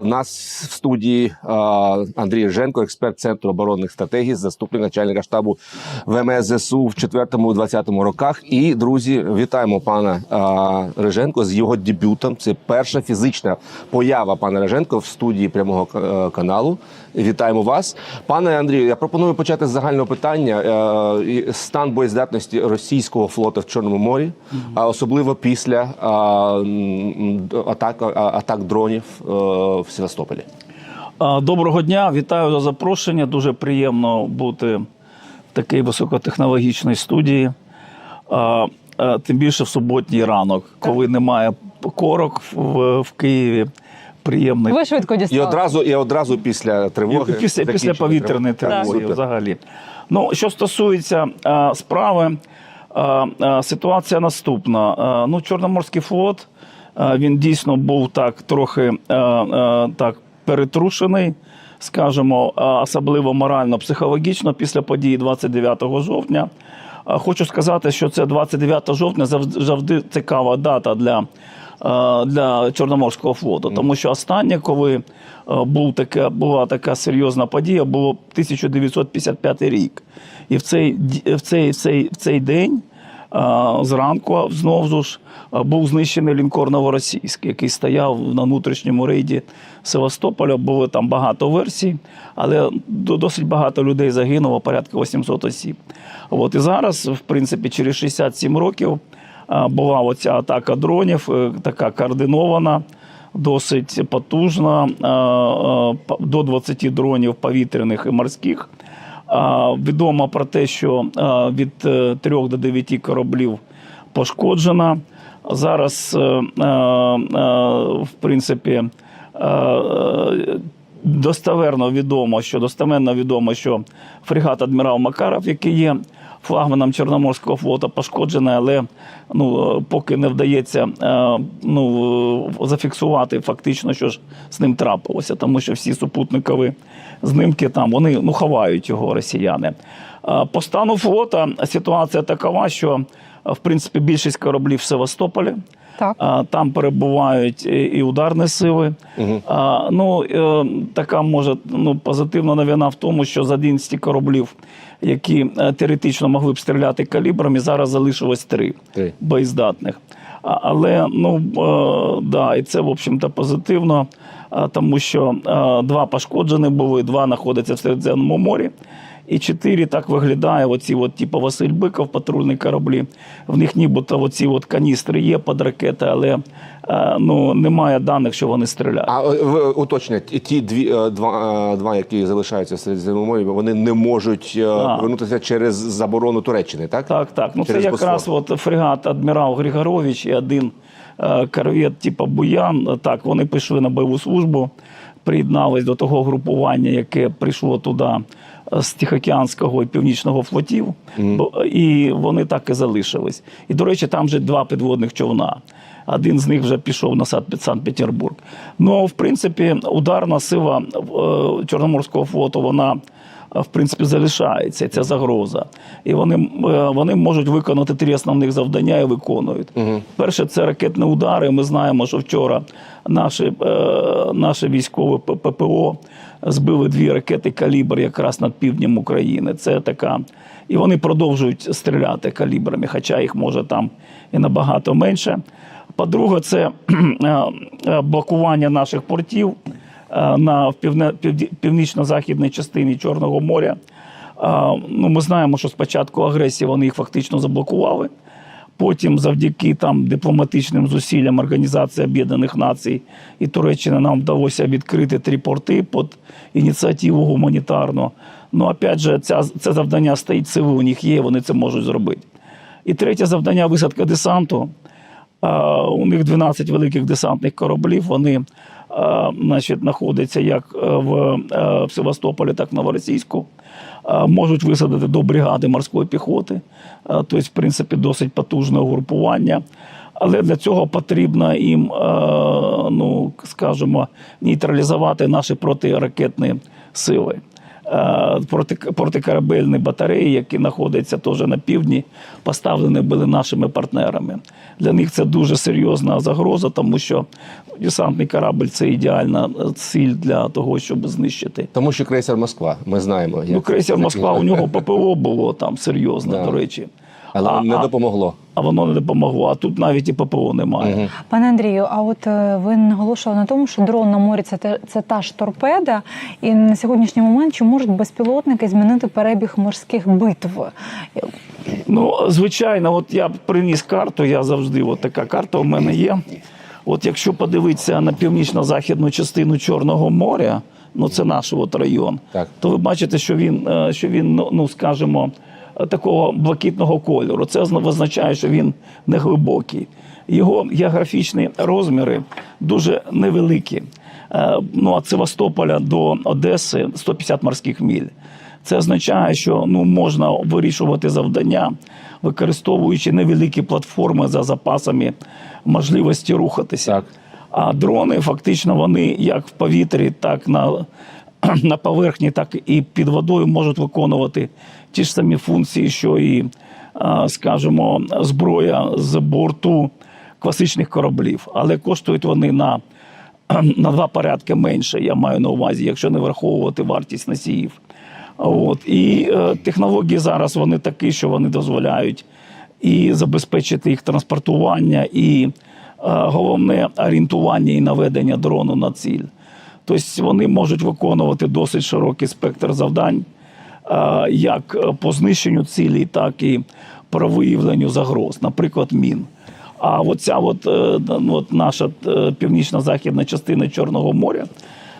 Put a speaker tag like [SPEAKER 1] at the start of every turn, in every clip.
[SPEAKER 1] У нас в студії Андрій Рженко, експерт Центру оборонних стратегій, заступник начальника штабу ВМС ЗСУ в 4-20 роках. І друзі, вітаємо пана Реженко з його дебютом. Це перша фізична поява пана Реженко в студії прямого каналу. Вітаємо вас, пане Андрію. Я пропоную почати з загального питання. Е, стан боєздатності російського флоту в Чорному морі, а особливо після атак, атак дронів е, в Севастополі.
[SPEAKER 2] Доброго дня, вітаю за запрошення. Дуже приємно бути в такій високотехнологічній студії. А, Тим більше в суботній ранок, коли немає корок в Києві. Приємний
[SPEAKER 3] Ви швидко
[SPEAKER 1] І одразу, і одразу після
[SPEAKER 2] І
[SPEAKER 1] тривоги.
[SPEAKER 2] після, після повітряної тривоги
[SPEAKER 1] Так,
[SPEAKER 2] взагалі. Ну, що стосується а, справи, а, а, ситуація наступна. А, ну, Чорноморський флот а, він дійсно був так трохи а, а, так перетрушений, скажімо, а, особливо морально-психологічно після події 29 жовтня. А, Хочу сказати, що це 29 жовтня завжди, завжди цікава дата для, для Чорноморського флоту. Тому що останнє, коли е, був таке, була така серйозна подія, було 1955 рік. І в цей, в цей, в цей, в цей день е, зранку знову ж е, був знищений лінкор Новоросійський, який стояв на внутрішньому рейді Севастополя. Було там багато версій, але досить багато людей загинуло, порядка 800 осіб. От і зараз, в принципі, через 67 років е, була оця атака дронів, е, така координована. Досить потужна, е, е, до 20 дронів повітряних і морських. Відомо про те, що від 3 до 9 кораблів пошкоджено. Зараз, в принципі, е, відомо, що достеменно відомо, що фрегат адмірал Макаров, який є флагманом Чорноморського флоту, пошкоджене, але ну, е, поки не вдається е, ну, зафіксувати фактично, що ж з ним трапилося, тому що всі супутникові знімки там вони ну, ховають його росіяни. Е, По стану флота ситуація такова, що е, в принципі більшість кораблів в Севастополі.
[SPEAKER 3] Так.
[SPEAKER 2] Там перебувають і ударні сили. А, Ну, е, така може ну, позитивна новина в тому, що з 11 кораблів, які е, теоретично могли б стріляти калібрами, зараз залишилось три
[SPEAKER 1] Три.
[SPEAKER 2] боєздатних. Але ну е, да, і це в общем-то позитивно, тому що е, два пошкоджені були, два знаходяться в Середземному морі. І чотири так виглядає, оці от, типу Василь Биков, патрульні кораблі. В них нібито оці от каністри є під ракети, але е, ну, немає даних, що вони стріляють.
[SPEAKER 1] А е, уточнять, ті дві е, два, два, які залишаються в Середземному вони не можуть повернутися через заборону Туреччини, так?
[SPEAKER 2] Так, так. Ну
[SPEAKER 1] Через
[SPEAKER 2] це якраз от фрегат адмірал Григорович і один корвет, типу Буян. Так, вони пішли на бойову службу, приєднались до того групування, яке прийшло туди з Тихоокеанського і Північного флотів, Бо- і вони так і залишились. І, до речі, там вже два підводних човна. Один з них вже пішов на Сан- Санкт-Петербург. Ну, в принципі, ударна сила е, Чорноморського флоту, вона в принципі залишається ця загроза. І вони, е, вони можуть виконати три основних завдання і виконують. Перше, це ракетні удари. Ми знаємо, що вчора наші, е, наші військові ППО збили дві ракети калібр якраз над півднем України. Це така. І вони продовжують стріляти калібрами, хоча їх може там і набагато менше. По-друге, це е, блокування наших портів на північно-західній частині Чорного моря. Ну, ми знаємо, що спочатку агресії вони їх фактично заблокували. Потім, завдяки там дипломатичним зусиллям Організації Об'єднаних Націй і Туреччини нам вдалося відкрити три порти під ініціативу гуманітарну. Ну, опять же, ця, це завдання стоїть, сили у них є, вони це можуть зробити. І третє завдання висадка десанту. У них 12 великих десантних кораблів. Вони значить, знаходиться як е, в, е, в Севастополі, так і в Новоросійську. Можуть висадити до бригади морської піхоти. Тобто, в принципі, досить потужне угрупування. Але для цього потрібно їм, е, ну скажімо, нейтралізувати наші протиракетні сили. Е, проти, протикорабельні батареї, які знаходяться теж на півдні, поставлені були нашими партнерами. Для них це дуже серйозна загроза, тому що десантний корабль це ідеальна ціль для того, щоб знищити.
[SPEAKER 1] Тому що крейсер Москва, ми знаємо.
[SPEAKER 2] Ну, крейсер Москва, у нього ППО було там серйозне,
[SPEAKER 1] Да.
[SPEAKER 2] до речі.
[SPEAKER 1] Але
[SPEAKER 2] а,
[SPEAKER 1] не допомогло.
[SPEAKER 2] а воно не допомогло. А тут навіть і ППО немає.
[SPEAKER 3] Пане Андрію, а от е, ви наголошували на тому, що дрон на морі це, те- це та ж торпеда, і на сьогоднішній момент чи можуть безпілотники змінити перебіг морських битв?
[SPEAKER 2] Ну, звичайно, от я приніс карту, я завжди, от така карта у мене є. От якщо подивитися на північно-західну частину Чорного моря, ну це наш от район,
[SPEAKER 1] Так.
[SPEAKER 2] то ви бачите, що він, е, що він ну, ну скажімо, такого блакитного кольору. Це озна- означає, що він не глибокий. Його географічні розміри дуже невеликі. Е, Ну, від Севастополя до Одеси 150 морських міль. Це означає, що ну, можна вирішувати завдання, використовуючи невеликі платформи за запасами можливості рухатися.
[SPEAKER 1] Так.
[SPEAKER 2] А дрони фактично вони як в повітрі, так на, на поверхні, так і під водою можуть виконувати ті ж самі функції, що і, скажімо, зброя з борту класичних кораблів. Але коштують вони на, на два порядки менше. Я маю на увазі, якщо не враховувати вартість носіїв. От. І е, технології зараз вони такі, що вони дозволяють і забезпечити їх транспортування, і е, головне орієнтування і наведення дрону на ціль. Тобто вони можуть виконувати досить широкий спектр завдань, як по знищенню цілі, так і по виявленню загроз, наприклад, мін. А оця от, е, ну, от наша е, північно-західна частина Чорного моря,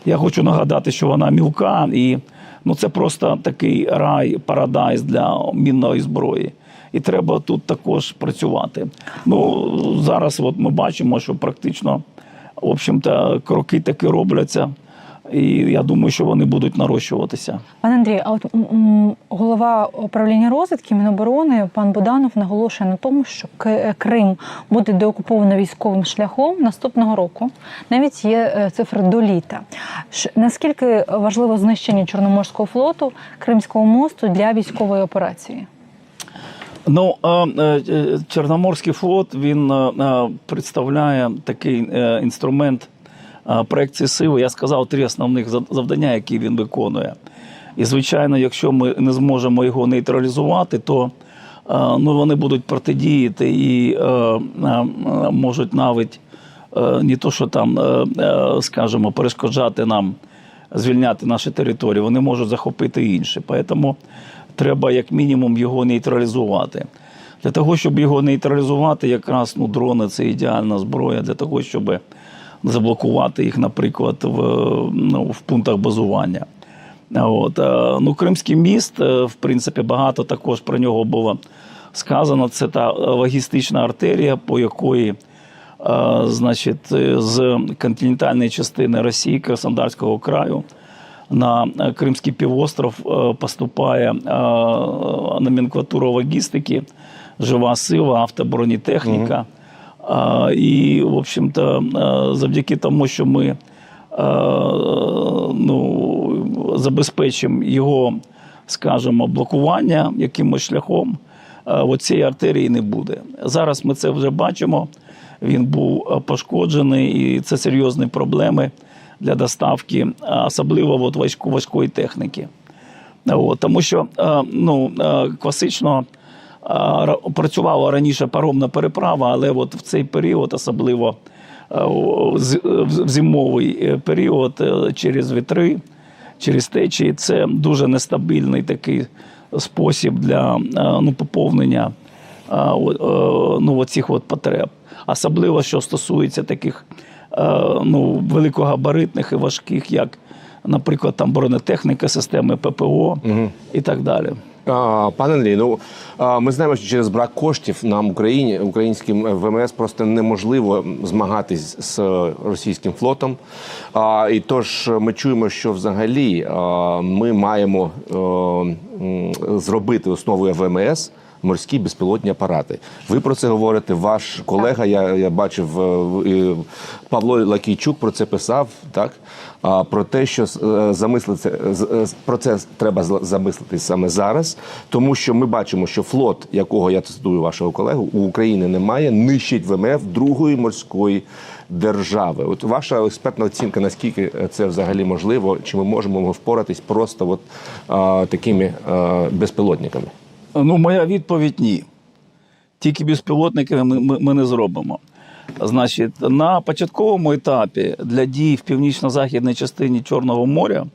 [SPEAKER 2] я хочу нагадати, що вона мілка і ну, це просто такий рай, парадайз для мінної зброї. І треба тут також працювати. Ну, зараз от ми бачимо, що практично, в общем-то, кроки таки робляться. І я думаю, що вони будуть нарощуватися.
[SPEAKER 3] Пане Андрію, а от голова управління розвідки Міноборони пан Буданов наголошує на тому, що К- Крим буде деокуповано військовим шляхом наступного року. Навіть є е, цифри до літа. Наскільки важливо знищення Чорноморського флоту Кримського мосту для військової операції?
[SPEAKER 2] Ну, е, е, Чорноморський флот він е, е, представляє такий е, інструмент е, проекції сили. Я сказав три основних завдання, які він виконує. І, звичайно, якщо ми не зможемо його нейтралізувати, то ну, вони будуть протидіяти і можуть навіть не то, що там, скажімо, перешкоджати нам звільняти наші території, вони можуть захопити інші. Тому треба як мінімум його нейтралізувати. Для того, щоб його нейтралізувати, якраз ну, дрони це ідеальна зброя для того, щоб заблокувати їх, наприклад, в, ну, в пунктах базування. От, е, ну, Кримський міст, е, в принципі, багато також про нього було сказано. Це та логістична артерія, по якої е, значить, з континентальної частини Росії, Краснодарського краю, на Кримський півостров поступає номенклатура логістики, жива сила, автобронетехніка. І, в общем-то, завдяки тому, що ми ну, забезпечимо його, скажімо, блокування якимось шляхом, е, оцієї артерії не буде. Зараз ми це вже бачимо. Він був пошкоджений, і це серйозні проблеми для доставки, особливо от важко- важкої техніки. От, тому що ну, класично працювала раніше паромна переправа, але от в цей період, особливо е, в зимовий е, період, е, через вітри, через течії, це дуже нестабільний такий спосіб для ну, поповнення ну, оцих от потреб. Особливо, що стосується таких ну, великогабаритних і важких, як, наприклад, там бронетехніка, системи ППО і так далі.
[SPEAKER 1] Пане Андрій, ну ми знаємо, що через брак коштів нам Україні українським ВМС просто неможливо змагатись з російським флотом. І тож ми чуємо, що взагалі ми маємо е, зробити основою ВМС морські безпілотні апарати. Ви про це говорите. Ваш колега, я, я бачив, е, Павло Лакійчук про це писав, так? А про те, що е, замислиться е, про це треба замислитись саме зараз, тому що ми бачимо, що флот, якого я цитую вашого колегу, у України немає, нищить ВМФ другої морської держави. От ваша експертна оцінка, наскільки це взагалі можливо, чи ми можемо впоратись просто от, а, такими а, безпілотниками?
[SPEAKER 2] Ну, моя відповідь ні. Тільки безпілотниками ми, ми, ми не зробимо. Значить, на початковому етапі для дій в північно-західній частині Чорного моря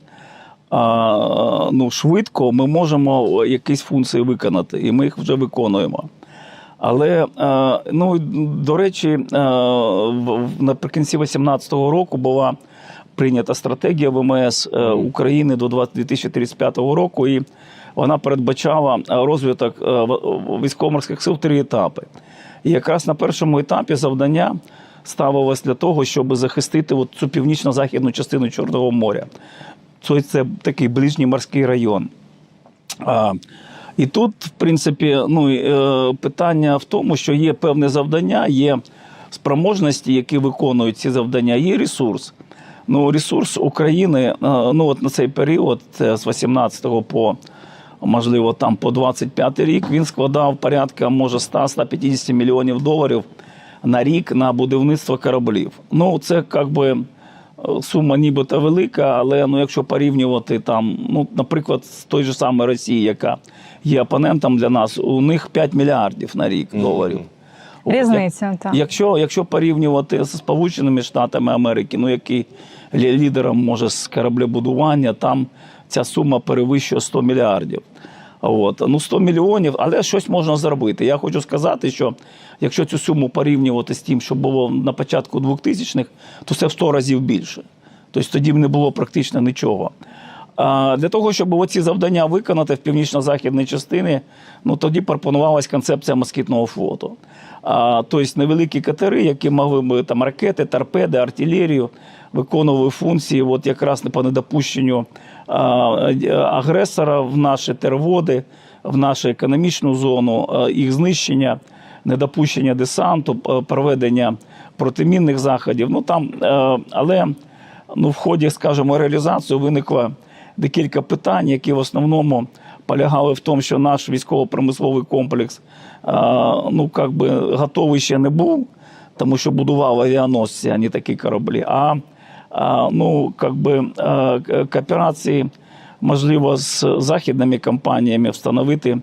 [SPEAKER 2] а, ну, швидко ми можемо якісь функції виконати, і ми їх вже виконуємо. Але е, ну, до речі, в- в- наприкінці 2018 року була прийнята стратегія ВМС е, України до 20- 2035 року, і вона передбачала е, розвиток е, військово-морських сил в три етапи. І якраз на першому етапі завдання ставилось для того, щоб захистити цю північно-західну частину Чорного моря. Це, це такий ближній морський район. А, і тут, в принципі, ну, е, питання в тому, що є певне завдання, є спроможності, які виконують ці завдання, є ресурс. Ну, ресурс України ну, от на цей період, з 18 по можливо там по 25 рік, він складав порядка може 100-150 мільйонів доларів на рік на будівництво кораблів. Ну, це як би сума нібито велика, але ну, якщо порівнювати там, ну, наприклад, з той же самої Росії, яка є опонентом для нас, у них 5 мільярдів на рік доларів.
[SPEAKER 3] Різниця, так.
[SPEAKER 2] Якщо, якщо порівнювати з Сполученими Штатами Америки, ну який лідером може з кораблебудування, там ця сума перевищує 100 мільярдів. От. Ну, 100 мільйонів, але щось можна зробити. Я хочу сказати, що якщо цю суму порівнювати з тим, що було на початку 2000-х, то це в 100 разів більше. Тобто тоді б не було практично нічого. А для того, щоб оці завдання виконати в північно-західній частині, ну тоді пропонувалась концепція москітного флоту. А, тобто невеликі катери, які могли б там ракети, торпеди, артилерію, виконували функції, от якраз по недопущенню агресора в наші терводи, в нашу економічну зону, їх знищення, недопущення десанту, проведення протимінних заходів. Ну там, е, але ну, в ході, скажімо, реалізації виникло декілька питань, які в основному полягали в тому, що наш військово-промисловий комплекс ну, как би, готовий ще не був, тому що будували авіаносці, а не такі кораблі. А ну, как би, кооперації, можливо, з західними компаніями встановити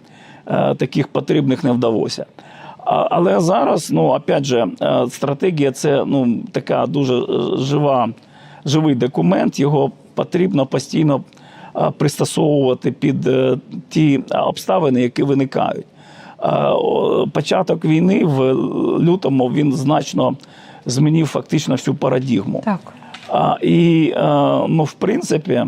[SPEAKER 2] е, таких потрібних не вдалося. Але зараз, ну опять же, е, стратегія це ну така дуже е, жива, живий документ. Його потрібно постійно пристосовувати під ті обставини, які виникають. Початок війни в лютому він значно змінив фактично всю парадігму.
[SPEAKER 3] Так.
[SPEAKER 2] І, е, ну, в принципі,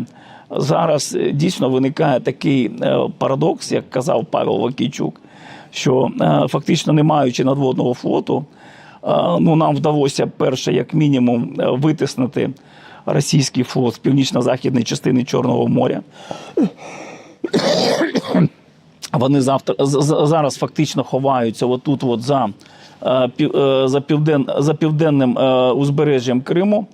[SPEAKER 2] зараз е, дійсно виникає такий е, парадокс, як казав Павел Вакійчук, що фактично не маючи надводного флоту, ну, нам вдалося перше, як мінімум, витиснути російський флот з північно-західної частини Чорного моря. Вони завтра зараз фактично ховаються отут, от за, за, півден, за південним узбережжям Криму.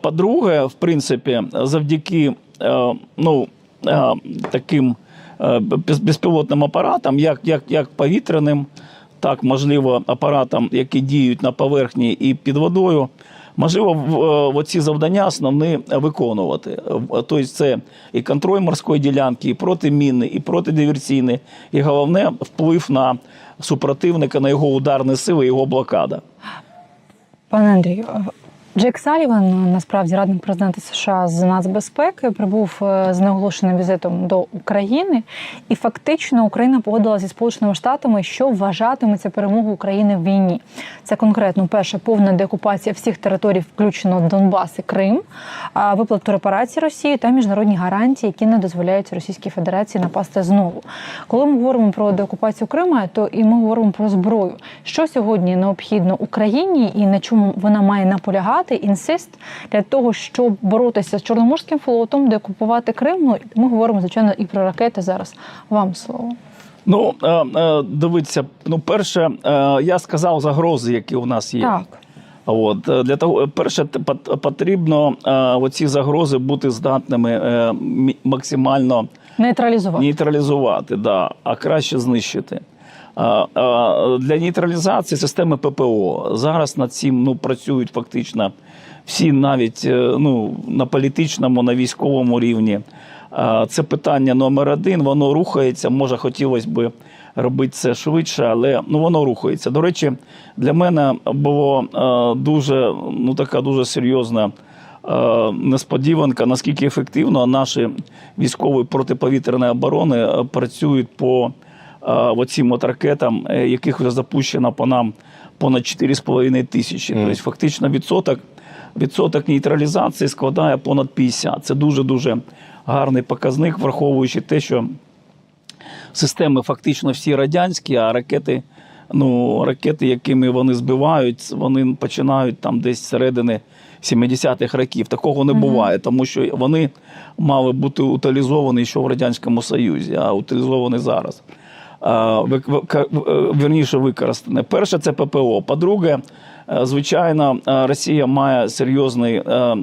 [SPEAKER 2] По-друге, в принципі, завдяки е, ну, е, таким е, безпілотним апаратам, як, як, як повітряним, так можливо, апаратам, які діють на поверхні і під водою. Можливо, в- оці завдання основні виконувати. Тобто це і контроль морської ділянки, і протимінний, і протидиверсійний, і головне вплив на супротивника, на його ударні сили, його блокада.
[SPEAKER 3] Пане Андрію, Джек Саліван, насправді радник президента США з нацбезпеки, прибув е, з неоголошеним візитом до України, і фактично Україна погодила зі Сполученими Штатами, що вважатиметься перемогою України в війні. Це конкретно перше повна деокупація всіх територій, включено Донбас і Крим, виплату репарацій Росії та міжнародні гарантії, які не дозволяють Російській Федерації напасти знову. Коли ми говоримо про деокупацію Криму, то і ми говоримо про зброю. Що сьогодні необхідно Україні і на чому вона має наполягати, інсист для того, щоб боротися з Чорноморським флотом, деокупувати Крим. Ну, ми говоримо звичайно і про ракети зараз. Вам слово.
[SPEAKER 2] Ну, е, е, дивіться, ну, перше, е, я сказав загрози, які у нас є.
[SPEAKER 3] Так.
[SPEAKER 2] От для того, перше, потрібно оці загрози бути здатними максимально
[SPEAKER 3] Нейтралізувати.
[SPEAKER 2] нейтралізувати, да, а краще знищити. А, а, Для нейтралізації системи ППО зараз над цим ну, працюють фактично всі, навіть е, ну, на політичному, на військовому рівні. Це питання номер один. Воно рухається. Може, хотілося б робити це швидше, але ну, воно рухається. До речі, для мене було е, дуже ну, така дуже серйозна е, несподіванка, наскільки ефективно наші військові протиповітряної оборони е, працюють по е, оцім от ракетам, е, яких вже запущено по нам понад 4,5 тисячі. Тобто, фактично, відсоток, відсоток нейтралізації складає понад 50. Це дуже дуже гарний показник, враховуючи те, що системи фактично всі радянські, а ракети, ну, ракети, якими вони збивають, вони починають там десь з середини 70-х років. Такого не буває, тому що вони мали бути утилізовані ще в Радянському Союзі, а утилізовані зараз. Вик- е, Вірніше використане. Перше, це ППО. По-друге, е, звичайно, е, Росія має серйозний, е,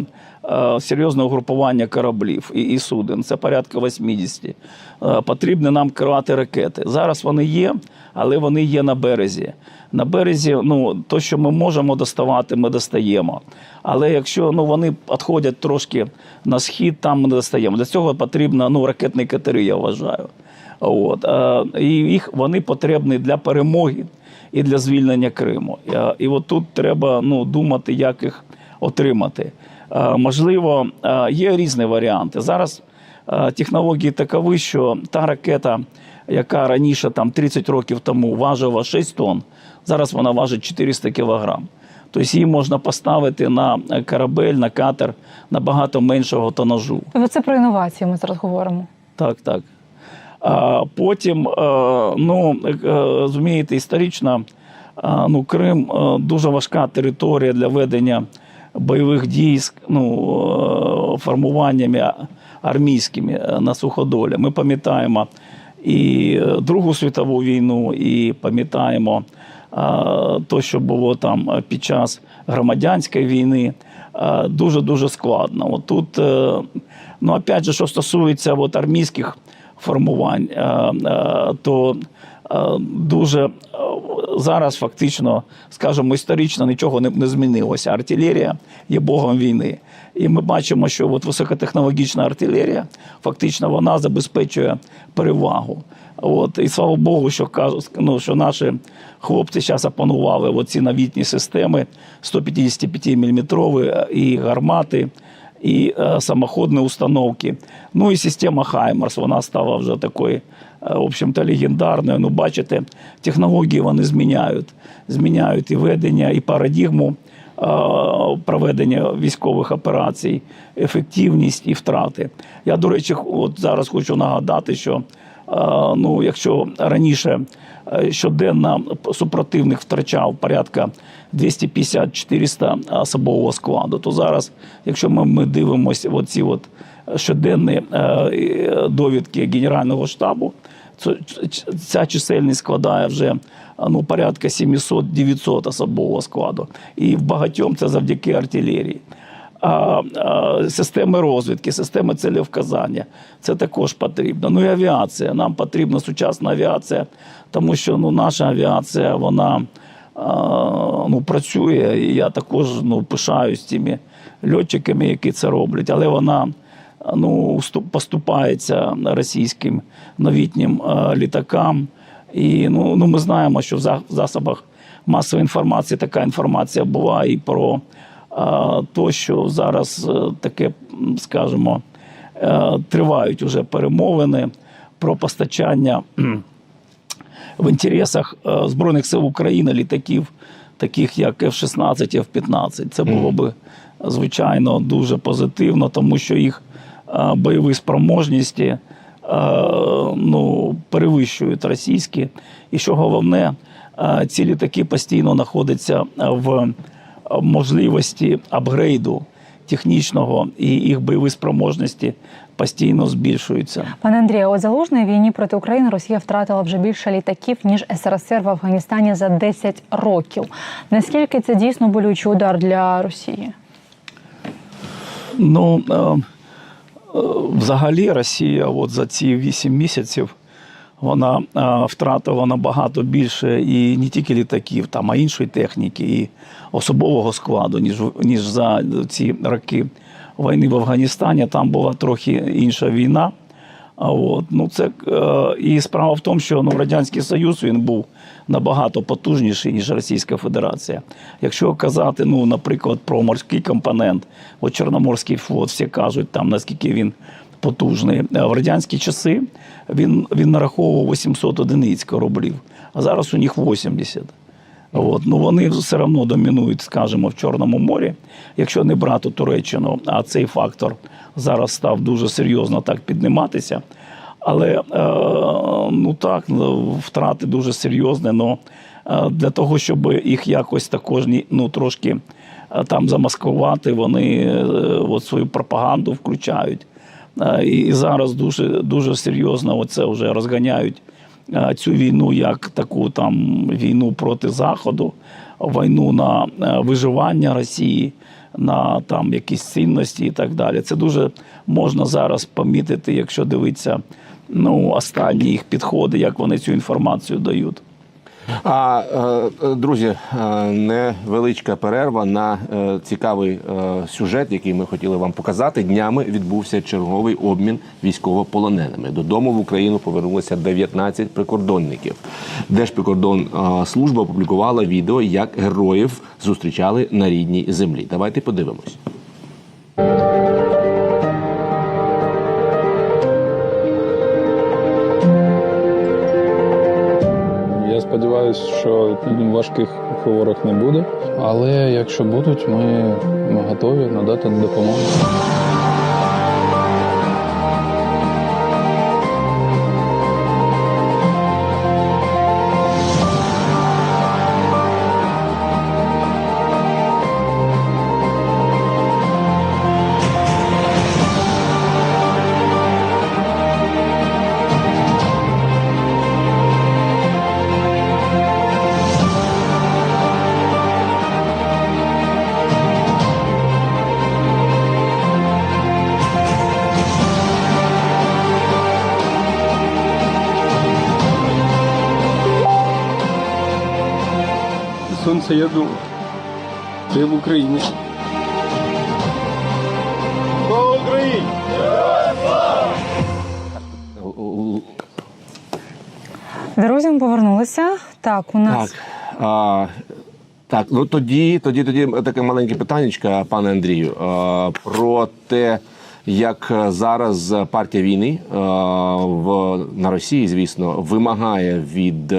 [SPEAKER 2] е, серйозне угрупування кораблів і, і суден. Це порядка 80. Е, Потрібно нам керувати ракети. Зараз вони є, але вони є на березі. На березі, ну, то, що ми можемо доставати, ми достаємо. Але якщо ну, вони відходять трошки на схід, там ми не достаємо. Для цього потрібно ну, ракетні катери, я вважаю. От. е, І їх вони потрібні для перемоги і для звільнення Криму. Е, І от тут треба ну, думати, як їх отримати. Е, Можливо, є різні варіанти. Зараз технології такові, що та ракета, яка раніше там 30 років тому важила 6 тонн, зараз вона важить 400 кілограм. Тобто її можна поставити на корабель, на катер набагато меншого тонажу.
[SPEAKER 3] Тобто це про інновації ми зараз говоримо.
[SPEAKER 2] Так, так. Потім, е, ну, е, розумієте, історично е, ну, Крим дуже важка територія для ведення бойових дій з ну, формуваннями армійськими на суходолі. Ми пам'ятаємо і Другу світову війну, і пам'ятаємо то, що було там під час громадянської війни. Дуже дуже складно. От тут, ну опять же, що стосується от армійських формувань, е, е, то е, дуже зараз фактично, скажімо, історично нічого не, змінилося. Артилерія є богом війни. І ми бачимо, що от високотехнологічна артилерія фактично вона забезпечує перевагу. От, і слава Богу, що кажуть, ну, що наші хлопці зараз опанували оці новітні системи 155 мм і гармати, і е, самоходні установки. Ну і система Хаймерс, вона стала вже такою, е, в общем-то, легендарною. Ну, бачите, технології вони зміняють. Зміняють і ведення, і парадігму е, проведення військових операцій, ефективність і втрати. Я, до речі, от зараз хочу нагадати, що ну, якщо раніше е, щоденно супротивник втрачав порядка 250-400 особового складу, то зараз, якщо ми, ми дивимося оці от щоденні е, е, довідки Генерального штабу, ця чисельність складає вже ну, порядка 700-900 особового складу. І в багатьом це завдяки артилерії. А, а, системи розвідки, системи целевказання. Це також потрібно. Ну і авіація. Нам потрібна сучасна авіація, тому що ну, наша авіація вона а, ну, працює. І я також ну, пишаюсь тими льотчиками, які це роблять, але вона ну, поступається російським новітнім е, літакам. І ну, ну, ми знаємо, що в засобах масової інформації така інформація була і про то, що зараз е, таке, скажімо, е, тривають уже перемовини про постачання в інтересах е, Збройних сил України літаків, таких як F-16 і F-15. Це було би, звичайно, дуже позитивно, тому що їх бойові спроможності ну, перевищують російські. І що головне, ці літаки постійно знаходяться в можливості апгрейду технічного і їх бойові спроможності постійно збільшуються.
[SPEAKER 3] Пане Андрію, у залужній війні проти України Росія втратила вже більше літаків ніж СРСР в Афганістані за 10 років. Наскільки це дійсно болючий удар для Росії?
[SPEAKER 2] Ну е, е, взагалі Росія, от за ці 8 місяців, вона е, втратила набагато більше і не тільки літаків, там, а іншої техніки, і особового складу, ніж, ніж за ці роки війни в Афганістані. Там була трохи інша війна. А от, ну це е, і справа в тому, що ну, Радянський Союз він був набагато потужніший, ніж Російська Федерація. Якщо казати, ну, наприклад, про морський компонент, от Чорноморський флот, всі кажуть, там наскільки він потужний. В радянські часи він, він нараховував 800 одиниць кораблів, а зараз у них 80. От, ну вони все одно домінують, скажімо, в Чорному морі, якщо не брати Туреччину, а цей фактор зараз став дуже серйозно так підніматися. Але е, ну так, ну, втрати дуже серйозні. Но е, для того, щоб їх якось також ну, трошки е, там замаскувати, вони от свою пропаганду включають. І зараз дуже, дуже серйозно оце вже розганяють цю війну як таку там війну проти Заходу, війну на е, виживання Росії, на там якісь цінності і так далі. Це дуже можна зараз помітити, якщо дивитися ну, останні їх підходи, як вони цю інформацію дають.
[SPEAKER 1] А е, е, друзі, е, невеличка перерва на цікавий сюжет, який ми хотіли вам показати. Днями відбувся черговий обмін військовополоненими. Додому в Україну повернулося 19 прикордонників. Держприкордонслужба опублікувала відео, як героїв зустрічали на рідній землі. Давайте подивимось.
[SPEAKER 4] Сподіваюся, що важких хворих не буде. Але якщо будуть, ми готові надати допомогу.
[SPEAKER 5] Ти в Україні. Слава Україні!
[SPEAKER 3] Друзі, ми повернулися. Так, у нас
[SPEAKER 1] Так. А, так, ну тоді, тоді, тоді таке маленьке питаннячко, пане Андрію, а, про те, як зараз партія війни а, в, на Росії, звісно, вимагає від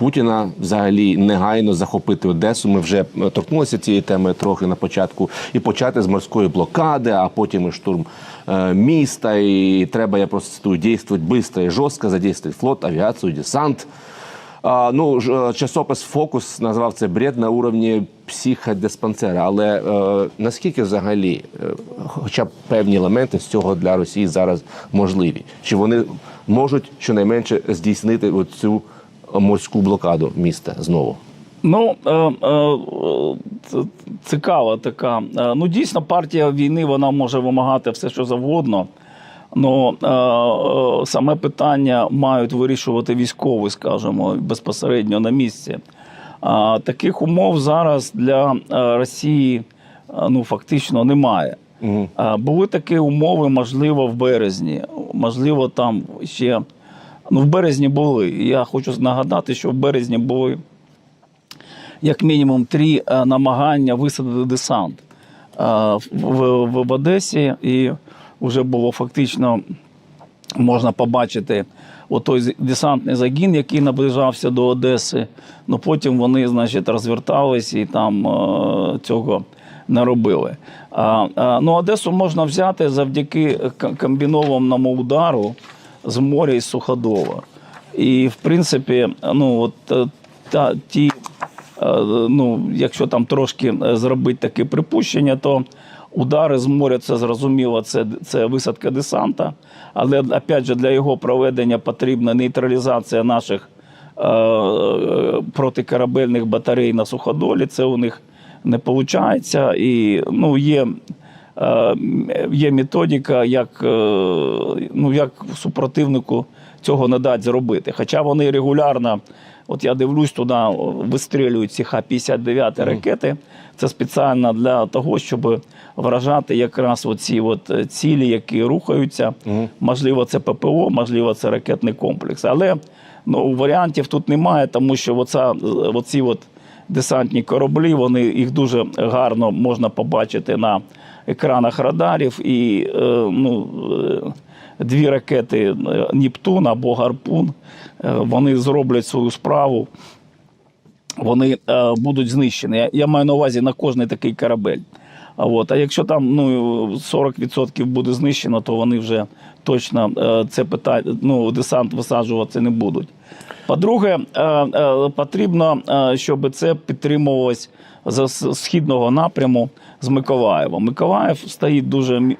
[SPEAKER 1] Путіна взагалі негайно захопити Одесу. Ми вже торкнулися цієї теми трохи на початку, і почати з морської блокади, а потім і штурм е, міста. І треба, я просто цитую, дійствувати швидко і жорстко, задействувати флот, авіацію, десант. А, ну, е, часопис Фокус назвав це бред на уровні психодиспансера. Але е, наскільки взагалі, е, хоча б певні елементи з цього для Росії зараз можливі? Чи вони можуть щонайменше здійснити цю морську блокаду міста знову?
[SPEAKER 2] Ну, е, е, цікава така. Е, Ну, дійсно, партія війни вона може вимагати все, що завгодно. Ну, саме питання мають вирішувати військові, скажімо, безпосередньо на місці. Таких умов зараз для Росії ну, фактично немає. А Були такі умови, можливо, в березні. Можливо, там ще. Ну, в березні були. Я хочу нагадати, що в березні були як мінімум три е, намагання висадити десант е, в, в, в Одесі, і вже було фактично можна побачити отой десантний загін, який наближався до Одеси. Ну потім вони, значить, розвертались і там е, цього не робили. А, а, ну, Одесу можна взяти завдяки комбінованому удару з моря і Суходола. І, в принципі, ну, от, е, та, ті, е, ну, якщо там трошки е, зробити таке припущення, то Удари з моря це зрозуміло, це, це висадка десанта. Але опять же, для його проведення потрібна нейтралізація наших е, протикорабельних батарей на суходолі. Це у них не виходить. І ну, є, є методика, як, е, ну, як супротивнику цього не дати зробити. Хоча вони регулярно, от я дивлюсь, туди вистрілюють ці Х-59 ракети. Це спеціально для того, щоб вражати якраз оці от е, цілі, які рухаються. Можливо, це ППО, можливо, це ракетний комплекс. Але ну, варіантів тут немає, тому що оця, оці от десантні кораблі, вони їх дуже гарно можна побачити на екранах радарів. І е, ну, е, дві ракети е, Нептун або Гарпун, вони зроблять свою справу вони будуть знищені. Я, маю на увазі на кожний такий корабель. А, от, а якщо там ну, 40% буде знищено, то вони вже точно це питання, ну, десант висаджувати не будуть. По-друге, потрібно, щоб це підтримувалось з східного напряму з Миколаєва. Миколаїв стоїть дуже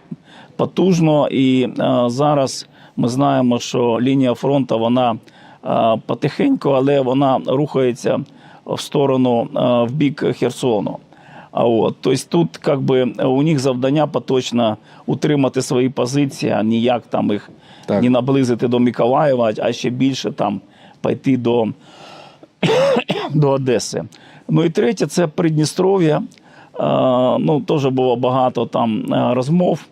[SPEAKER 2] потужно, і е, зараз ми знаємо, що лінія фронту вона е, потихеньку, але вона рухається в сторону е, в бік Херсону. А от, тобто тут как би, у них завдання поточно утримати свої позиції, а ніяк там їх
[SPEAKER 1] Так.
[SPEAKER 2] не наблизити до Миколаєва, а ще більше там пойти до, до Одеси. Ну і третє це Придністров'я. Ну, теж було багато там е, розмов.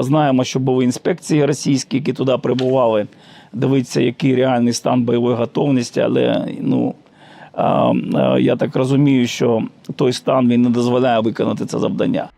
[SPEAKER 2] Знаємо, що були інспекції російські, які туди прибували. Дивитися, який реальний стан бойової готовності, але ну, я так розумію, що той стан він не дозволяє виконати це завдання.